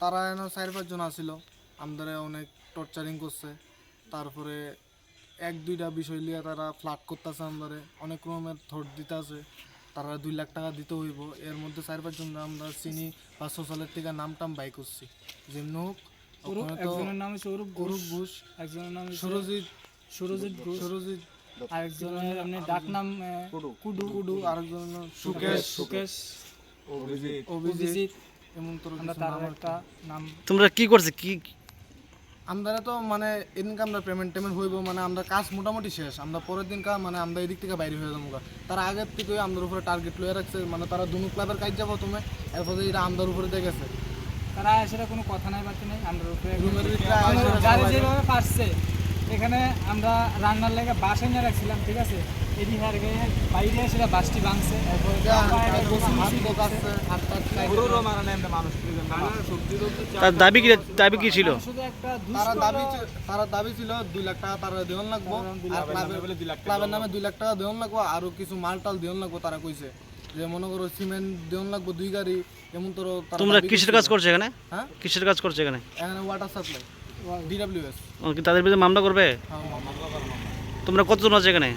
তারা এনে চার পাঁচজন আসিল আমাদের অনেক টর্চারিং করছে। তারপরে এক দুইটা বিষয় লিয়ে তারা ফ্লাট করতেছে আমাদের। অনেক রকমের থট দিতে আছে। তারা দুই লাখ টাকা দিতে হইব। এর মধ্যে চার পাঁচজন আমরা চিনি বা সোশ্যালের থেকে নাম টাম বাই করছি। যেমনি হোক একজনের নাম হচ্ছে অরূপ ঘোষ। অরূপ ঘোষ একজনের নাম সুরজিৎ সুরজিৎ ঘোষ। সুরজিৎ আরেকজনের এমনি ডাক নাম কুডু। কুডু। আরেকজন হলো সুকেশ সুকেশ। অভিজিৎ। অভিজিৎ। এমন তোর একটা নাম তোমরা কি করছে? কি আমরা তো মানে এদিনকে আমরা পেমেন্ট টেমেন্ট হইব মানে আমরা কাজ মোটামুটি শেষ। আমরা পরের দিন কা মানে আমরা এদিক থেকে বাইরে হয়ে যাব। তারা আগের থেকে আমাদের উপরে টার্গেট লয়ে রাখছে মানে তারা দুনু ক্লাবের কাজ যাব তুমি এরপরে এটা আমাদের উপরে দিয়ে গেছে। তারা সেটা কোনো কথা নাই বাকি নাই আমরা উপরে আমাদের সবাই- যেভাবে পারছে। এখানে আমরা রান্নার লেগে বাস এনে রাখছিলাম ঠিক আছে? গিয়ে বাইরে সেটা ভাঙছে। টাত খাইছে। তার দাবি কি দাবি কি ছিল? শুধু তারা দাবি তারা দাবি ছিল দুই লাখ টাকা তারা দেওয়ান লাগবো। আর ক্লাবের নামে দুই লাখ টাকা দেওয়ান লাগবো আরও কিছু মাল টাল দেওয়ান লাগবো তারা কইছে। যে মনে করো সিমেন্ট দেওয়ান লাগবো দুই গাড়ি এমন তোর তোমরা কিসের কাজ করছ এখানে? হ্যাঁ? কিসের কাজ করছ এখানে? এখানে ওয়াটার সাপ্লাই ডিডাব্লিউএস তাদের বিরুদ্ধে মামলা করবে? তোমরা কতজন আছে এখানে?